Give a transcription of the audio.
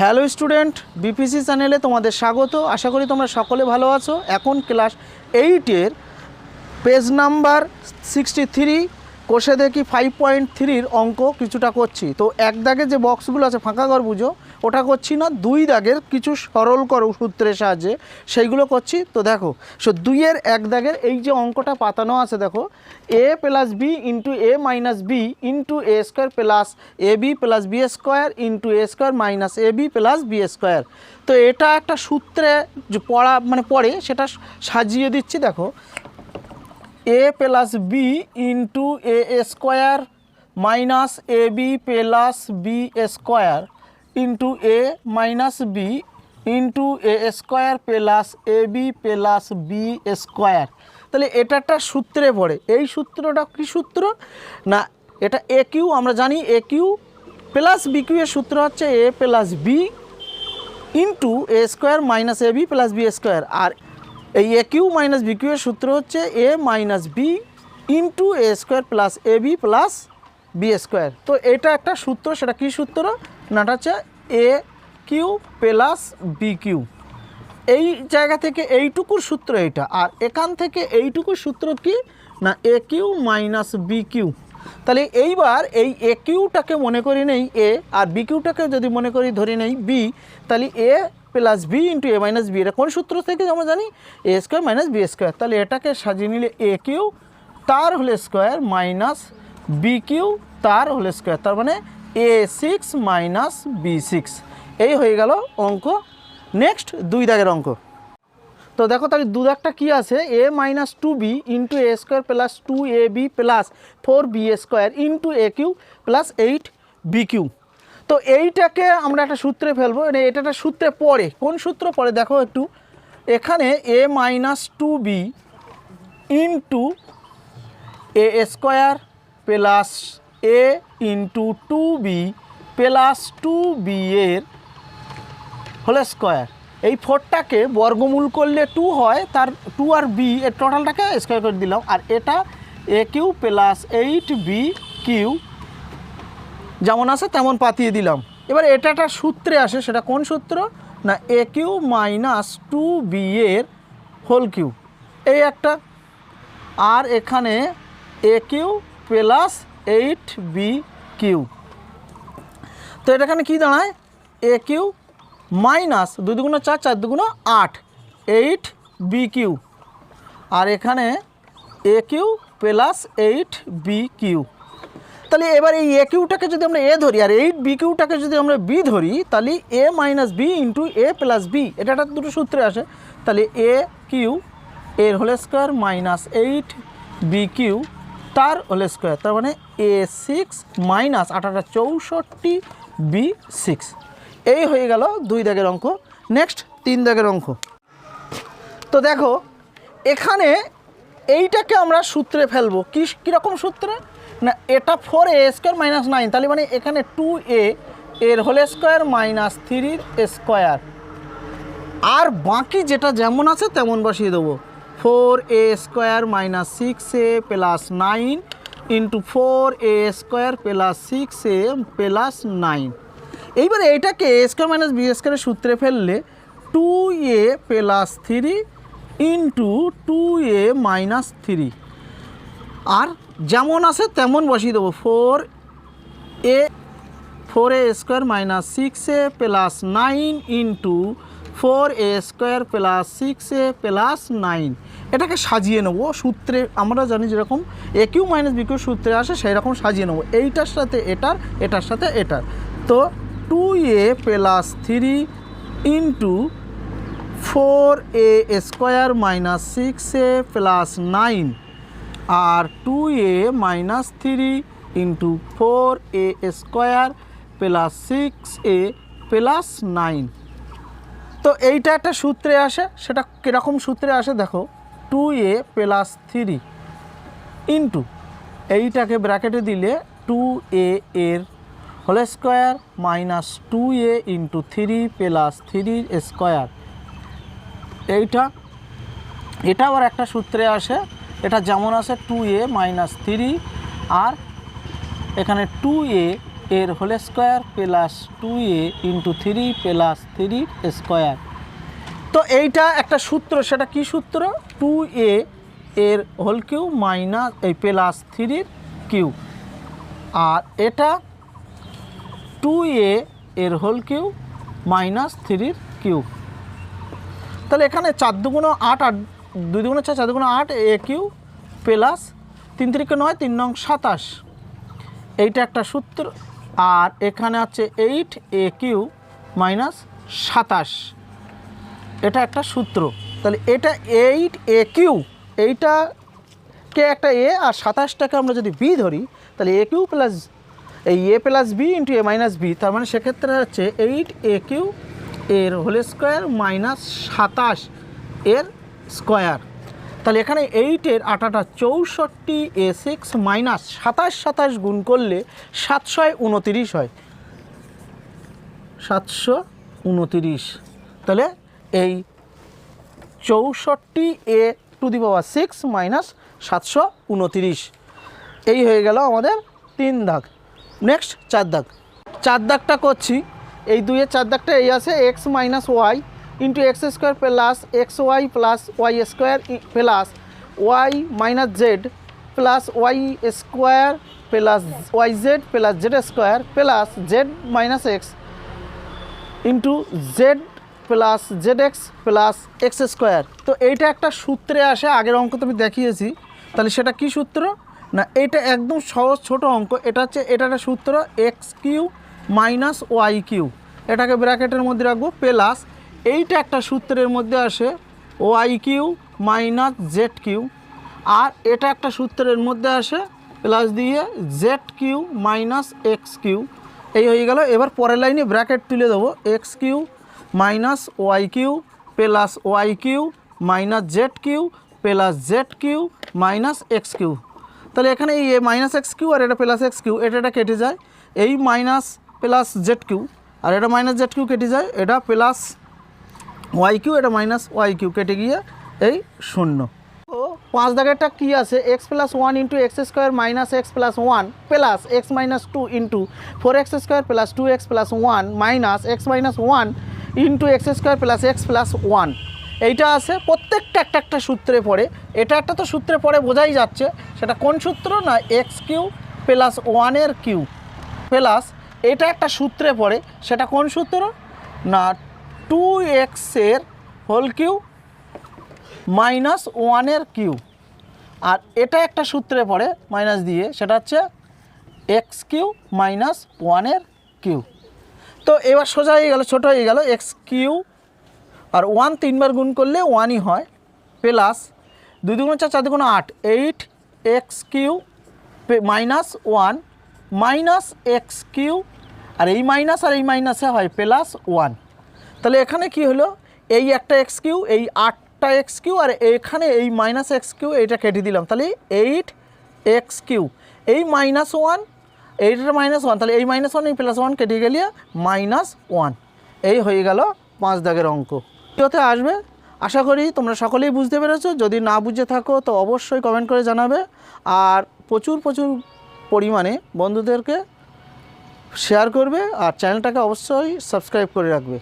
Hello student, BPC চ্যানেলে তোমাদের স্বাগত। আশা করি তোমরা সকলে ভালো আছো। এখন ক্লাস এইটের পেজ নাম্বার সিক্সটি থ্রি, কোষে দেখি ফাইভ পয়েন্ট থ্রির অঙ্ক কিছুটা করছি। তো এক দাগে যে বক্সগুলো আছে, ফাঁকা ঘর বুঝো। ওটা করছি না, দুই দাগের কিছু সরল করো সূত্রের সাহায্যে, সেইগুলো করছি। তো দেখো, সো দুইয়ের এক দাগের এই যে অঙ্কটা পাতানো আছে, দেখো a plus b into a minus b into a square plus a b plus b square into a square minus a b plus b square তো এটা একটা সূত্রে যে পড়া মানে পড়ে, সেটা সাজিয়ে দিচ্ছি, দেখো। A plus b into a square minus a b plus b square into a minus b into a square plus a b plus b square তাহলে এটা একটা সূত্রে পড়ে। এই সূত্রটা কী সূত্র? না, এটা এ কিউ আমরা জানি a cube plus b cube এর সূত্র হচ্ছে a plus b into a square minus a b plus b square আর এই a cube minus b cube এর সূত্র হচ্ছে a minus b into a square plus a b plus b square তো এটা একটা সূত্র, সেটা কী সূত্র? না এটা হচ্ছে a cube plus b cube. এই জায়গা থেকে এইটুকুর সূত্র এইটা আর এখান থেকে এইটুকুর সূত্র কি? না a cube minus b cube. তাহলে এইবার এই এ কিউটাকে মনে করি নেই এ আর বি কিউটাকে যদি মনে করি ধরে নেই বি তাহলে a plus b into a minus b এটা কোন সূত্র থেকে আমরা জানি? A square minus b square তাহলে এটাকে সাজিয়ে নিলে এ কিউ, তার whole square minus b cube, তার হোল স্কোয়ার তার মানে a six minus b six এই হয়ে গেল অঙ্ক। নেক্সট দুই দাগের অঙ্ক। তো দেখো তাহলে দু দাগটা কী আছে? A minus two b into a square plus two a b plus four b square into a cube plus eight b cube তো এইটাকে আমরা একটা সূত্রে ফেলব। মানে এটা একটা সূত্রে পড়ে। কোন সূত্র পড়ে? দেখো একটু। এখানে a minus two b into a square plus a into two b plus two b এর হোল স্কোয়ার এই ফোরটাকে বর্গমূল করলে টু হয়, তার টু আর বি এর টোটালটাকে স্কোয়ার করে দিলাম। আর এটা a cube plus eight b cube যেমন আছে তেমন পাতিয়ে দিলাম। এবার এটা একটা সূত্রে আসে, সেটা কোন সূত্র? না a cube minus two b এর হোল কিউ। এই একটা। আর এখানে a cube plus eight b cube তো এটা এখানে কী দাঁড়ায়? এ কিউ মাইনাস দুই দুগুণ চার চার দুগুণ আট। এইট বি কিউ আর এখানে a cube plus eight b cube তাহলে এবার এই এ কিউটাকে যদি আমরা এ ধরি, আর এইট বি কিউটাকে যদি আমরা বি ধরি, তাহলে a minus b into a plus b এটা একটা দুটো সূত্রে আসে। তাহলে এ কিউ এর whole square minus eight b cube তার হোল স্কোয়ার, তার মানে এ সিক্স মাইনাস আঠাটা চৌষট্টি বি সিক্স। এই হয়ে গেল দুই দাগের অঙ্ক। নেক্সট, তিন দাগের অঙ্ক। তো দেখো, এখানে এইটাকে আমরা সূত্রে ফেলব। কি, কীরকম সূত্রে? না, এটা four a square minus nine তাহলে মানে এখানে টু এ এর হোল স্কোয়ার মাইনাস থ্রির স্কোয়ার আর বাকি যেটা যেমন আছে, তেমন বসিয়ে দেবো। Four a square minus six a plus nine into four a square plus six a plus nine. এইবার এইটাকে এ স্কোয়ার মাইনাস বি স্কোয়ারের সূত্রে ফেললে two a plus three into two a minus three. আর যেমন আছে তেমন বসিয়ে দেবো। Four a four a square minus six a plus nine into four a square plus six a plus nine. এটাকে সাজিয়ে নেব সূত্রে, আমরা জানি যেরকম a cube minus b cube সূত্রে আসে সেই রকম সাজিয়ে নেব। এইটার সাথে এটার এটার সাথে এটার। তো two a plus three into four a square minus six a plus nine. R two a minus three into four a square plus six a plus nine. তো এইটা একটা সূত্রে আসে, সেটা কীরকম সূত্রে আসে দেখো two a plus three into এইটাকে ব্র্যাকেটে দিলে টু এ এর whole square minus two a into three plus থ্রির স্কোয়ার এইটা এটা আবার একটা সূত্রে আসে, এটা যেমন আসে টু এ মাইনাস থ্রি আর এখানে টু এ এর whole square plus two a into three plus three square. তো এইটা একটা সূত্র, সেটা কি সূত্র? টু এ এর হোল কিউ মাইনাস, এই প্লাস থ্রির কিউ আর এটা টু এ এর হোল কিউ মাইনাস থ্রির কিউ তাহলে এখানে চার দুগুণ আট আট দুই দুগুণ চার চার দুগুণ আট, এ কিউ প্লাস তিন তিরিকে নয়, তিন নং সাতাশ। এইটা একটা সূত্র। আর এখানে আছে এইট এ কিউ মাইনাস সাতাশ। এটা একটা সূত্র। তাহলে এটা এইট এ কিউ এইটাকে একটা এ আর সাতাশটাকে আমরা যদি বি ধরি, তাহলে এ কিউ প্লাস এই a plus b into a minus b তার মানে সেক্ষেত্রে হচ্ছে এইট এ কিউ এর হোল স্কোয়ার মাইনাস সাতাশ এর স্কোয়ার তাহলে এখানে এইটের আটাটা চৌষট্টি এ সিক্স মাইনাস সাতাশ সাতাশ গুণ করলে সাতশো উনতিরিশ হয়। সাতশো উনতিরিশ। তাহলে এই চৌষট্টি a to the power six minus সাতশো উনতিরিশ। এই হয়ে গেল আমাদের তিন দাগ। নেক্সট চার দাগ। চার দাগটা করছি। এই দুইয়ের চার দাগটা এই আছে x minus y into x square plus x y plus y square plus y minus z plus y square plus y z plus z square plus z minus x into z plus z x plus x square তো এইটা একটা সূত্রে আসে, আগের অঙ্ক তো আমি দেখিয়েছি। তাহলে সেটা কি সূত্র? না, এইটা একদম সহজ ছোট অঙ্ক। এটা হচ্ছে এটা একটা সূত্র x cube minus y cube এটাকে ব্র্যাকেটের মধ্যে রাখব প্লাস এইটা একটা সূত্রের মধ্যে আসে y cube minus z cube, আর এটা একটা সূত্রের মধ্যে আসে প্লাস দিয়ে z cube minus x cube. এই হয়ে গেল, এবার পরের লাইনে ব্র্যাকেট তুলে দেবো, x cube minus y cube plus y cube minus z cube plus z cube minus x cube. তাহলে এখানে এই মাইনাস এক্স কিউ আর এটা প্লাস এক্স কিউ, এটা এটা কেটে যায়। এই মাইনাস প্লাস জেড কিউ, আর এটা মাইনাস জেড কিউ কেটে যায়, এটা প্লাস ওয়াই কিউ, এটা মাইনাস ওয়াই কিউ, কেটে গিয়ে এই শূন্য। তো পাঁচ দাগেরটা কী আছে? X plus one into x square minus x plus one plus x minus two into four x square plus two x plus one minus x minus one into x square plus x plus one এইটা আছে, প্রত্যেকটা একটা একটা সূত্রে পড়ে। এটা একটা তো সূত্রে পড়ে বোঝাই যাচ্ছে, সেটা কোন সূত্র না এক্স কিউ প্লাস ওয়ানের কিউ। প্লাস এটা একটা সূত্রে পড়ে, সেটা কোন সূত্র? না টু এক্সের হোল কিউ মাইনাস ওয়ানের কিউ আর এটা একটা সূত্রে পড়ে, মাইনাস দিয়ে, সেটা হচ্ছে এক্স কিউ মাইনাস ওয়ানের কিউ তো এবার সোজা হয়ে গেল, ছোটো হয়ে গেল, এক্স কিউ আর ওয়ান তিনবার গুণ করলে ওয়ানই হয়, প্লাস দুই দুগুণ চার চার দুগুণ আট, eight, x cube minus one, minus x cube আর এই মাইনাস আর এই মাইনাসে হয় প্লাস ওয়ান। তাহলে এখানে কি হলো? এই একটা এক্স কিউ, এই আটটা এক্স কিউ, আর এখানে এই মাইনাস এক্স কিউ, এইটা কেটে দিলাম। তাহলে এইট এক্স কিউ, এই মাইনাস ওয়ান এইটার মাইনাস ওয়ান তাহলে এই মাইনাস ওয়ান এই প্লাস ওয়ান কেটে গেলে মাইনাস ওয়ান এই হয়ে গেল পাঁচ দাগের অঙ্ক। ভিডিওতে আসবে। আশা করি তোমরা সকলেই বুঝতে পেরেছ। যদি না বুঝে থাকো, তো অবশ্যই কমেন্ট করে জানাবে। আর প্রচুর প্রচুর পরিমাণে বন্ধুদেরকে শেয়ার করবে। আর চ্যানেলটাকে অবশ্যই সাবস্ক্রাইব করে রাখবে।